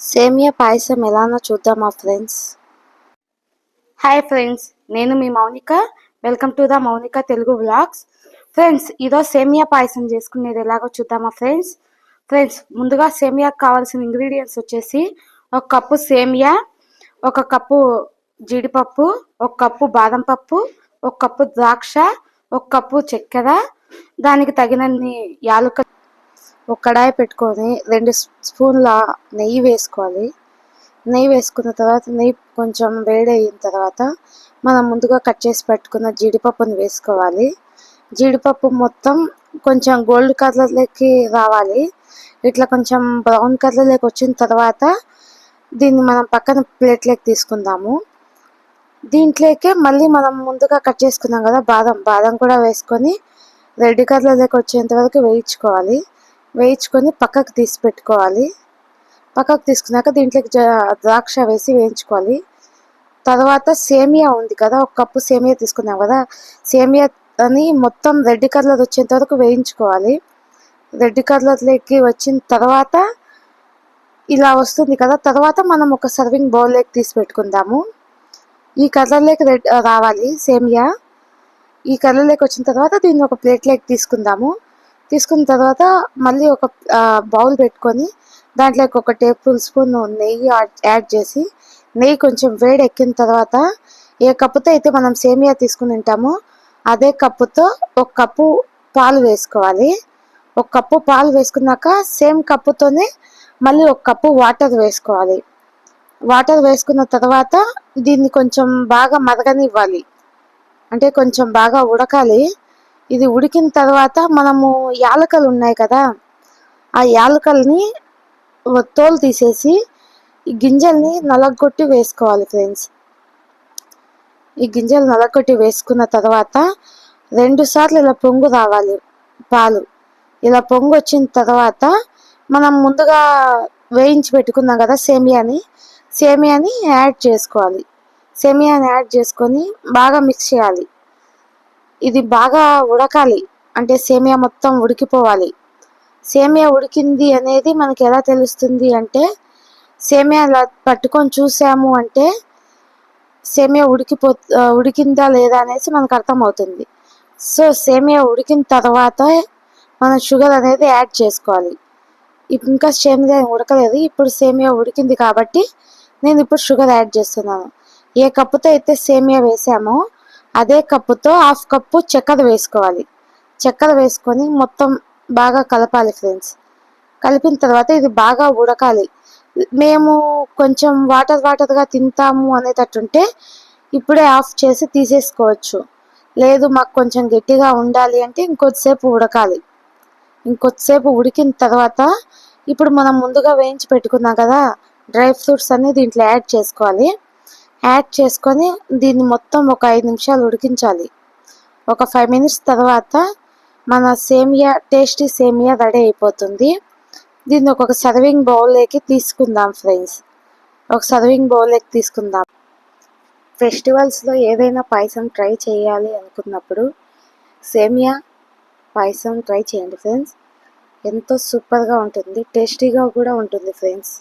సేమియా పాయసం ఎలానో చూద్దామా ఫ్రెండ్స్. హాయ్ ఫ్రెండ్స్ నేను మీ Mounika. Welcome to the Mounika Telugu blogs friends ఈరోజు సేమియా పాయసం చేసుకునేది ఎలాగో చూద్దామా ఫ్రెండ్స్. ఫ్రెండ్స్ ముందుగా సేమియాకి కావాల్సిన ఇంగ్రీడియంట్స్ వచ్చేసి ఒక కప్పు సేమియా ఒక కప్పు జీడిపప్పు ఒక కప్పు బాదం పప్పు ఒక కప్పు ద్రాక్ష ఒక కప్పు చక్కెర దానికి తగినన్ని యాలుక ఒక కడాయి పెట్టుకొని రెండు స్పూన్ల నెయ్యి వేసుకోవాలి. నెయ్యి వేసుకున్న తర్వాత నెయ్యి కొంచెం వేడి అయిన తర్వాత మనం ముందుగా కట్ చేసి పెట్టుకున్న జీడిపప్పుని వేసుకోవాలి. జీడిపప్పు మొత్తం కొంచెం గోల్డ్ కలర్లోకి రావాలి. ఇట్లా కొంచెం బ్రౌన్ కలర్లోకి వచ్చిన తర్వాత దీన్ని మనం పక్కన ప్లేట్లోకి తీసుకుందాము. దీంట్లోకే మళ్ళీ మనం ముందుగా కట్ చేసుకున్నాం కదా బాదం. బాదం కూడా వేసుకొని రెడ్ కలర్లోకి వచ్చేంత వరకు వేయించుకోవాలి. వేయించుకొని పక్కకు తీసి పెట్టుకోవాలి. పక్కకు తీసుకున్నాక దీంట్లోకి ద్రాక్ష వేసి వేయించుకోవాలి. తర్వాత సేమియా ఉంది కదా ఒక కప్పు సేమియా తీసుకున్నాం కదా సేమియా అని మొత్తం రెడ్ కలర్ వచ్చేంత వరకు వేయించుకోవాలి. రెడ్ కలర్లోకి వచ్చిన తర్వాత ఇలా వస్తుంది కదా తర్వాత మనం ఒక సర్వింగ్ బౌల్లోకి తీసి పెట్టుకుందాము. ఈ కలర్లోకి రెడ్ రావాలి సేమియా. ఈ కలర్లోకి వచ్చిన తర్వాత దీన్ని ఒక ప్లేట్లోకి తీసుకుందాము. తీసుకున్న తర్వాత మళ్ళీ ఒక బౌల్ పెట్టుకొని దాంట్లోకి ఒక టేబుల్ స్పూన్ నెయ్యి యాడ్ చేసి నెయ్యి కొంచెం వేడి ఎక్కిన తర్వాత ఏ కప్పుతో అయితే మనం సేమియా తీసుకుని తింటామో అదే కప్పుతో ఒక కప్పు పాలు వేసుకోవాలి. ఒక కప్పు పాలు వేసుకున్నాక సేమ్ కప్పుతోనే మళ్ళీ ఒక కప్పు వాటర్ వేసుకోవాలి. వాటర్ వేసుకున్న తర్వాత దీన్ని కొంచెం బాగా మరగనివ్వాలి. అంటే కొంచెం బాగా ఉడకాలి. ఇది ఉడికిన తర్వాత మనము యాలకలు ఉన్నాయి కదా ఆ యాలకల్ని తోలు తీసేసి ఈ గింజల్ని నలగొట్టి వేసుకోవాలి ఫ్రెండ్స్. ఈ గింజలు నలగొట్టి వేసుకున్న తర్వాత రెండు సార్లు ఇలా పొంగు రావాలి పాలు. ఇలా పొంగు వచ్చిన తర్వాత మనం ముందుగా వేయించి పెట్టుకున్నాం కదా సేమియాని సేమియాని యాడ్ చేసుకోవాలి. సేమియాని యాడ్ చేసుకొని బాగా మిక్స్ చేయాలి. ఇది బాగా ఉడకాలి. అంటే సేమియా మొత్తం ఉడికిపోవాలి. సేమియా ఉడికింది అనేది మనకి ఎలా తెలుస్తుంది అంటే సేమియా ఇలా పట్టుకొని చూసాము అంటే సేమియా ఉడికిపో ఉడికిందా లేదా అనేసి మనకు అర్థమవుతుంది. సో సేమియా ఉడికిన తర్వాత మనం షుగర్ అనేది యాడ్ చేసుకోవాలి. ఇంకా సేమియా ఉడకలేదు. ఇప్పుడు సేమియా ఉడికింది కాబట్టి నేను ఇప్పుడు షుగర్ యాడ్ చేస్తున్నాను. ఏ కప్పుతో అయితే సేమియా వేసామో అదే కప్పుతో హాఫ్ కప్పు చక్కెర వేసుకోవాలి. చక్కెర వేసుకొని మొత్తం బాగా కలపాలి ఫ్రెండ్స్. కలిపిన తర్వాత ఇది బాగా ఉడకాలి. మేము కొంచెం వాటర్ వాటర్గా తింటాము అనేటట్టుంటే ఇప్పుడే ఆఫ్ చేసి తీసేసుకోవచ్చు. లేదు మాకు కొంచెం గట్టిగా ఉండాలి అంటే ఇంకొద్దిసేపు ఉడకాలి. ఇంకొద్దిసేపు ఉడికిన తర్వాత ఇప్పుడు మనం ముందుగా వేయించి పెట్టుకున్నాం కదా డ్రై ఫ్రూట్స్ అన్ని దీంట్లో యాడ్ చేసుకోవాలి. యాడ్ చేసుకొని దీన్ని మొత్తం ఒక ఐదు నిమిషాలు ఉడికించాలి. ఒక ఫైవ్ మినిట్స్ తర్వాత మన సేమియా టేస్టీ సేమియా రెడీ అయిపోతుంది. దీన్ని ఒక సర్వింగ్ బౌల్లోకి తీసుకుందాం ఫ్రెండ్స్. ఒక సర్వింగ్ బౌల్లోకి తీసుకుందాం. ఫెస్టివల్స్లో ఏదైనా పాయసం ట్రై చేయాలి అనుకున్నప్పుడు సేమియా పాయసం ట్రై చేయండి ఫ్రెండ్స్. ఎంతో సూపర్గా ఉంటుంది టేస్టీగా కూడా ఉంటుంది ఫ్రెండ్స్.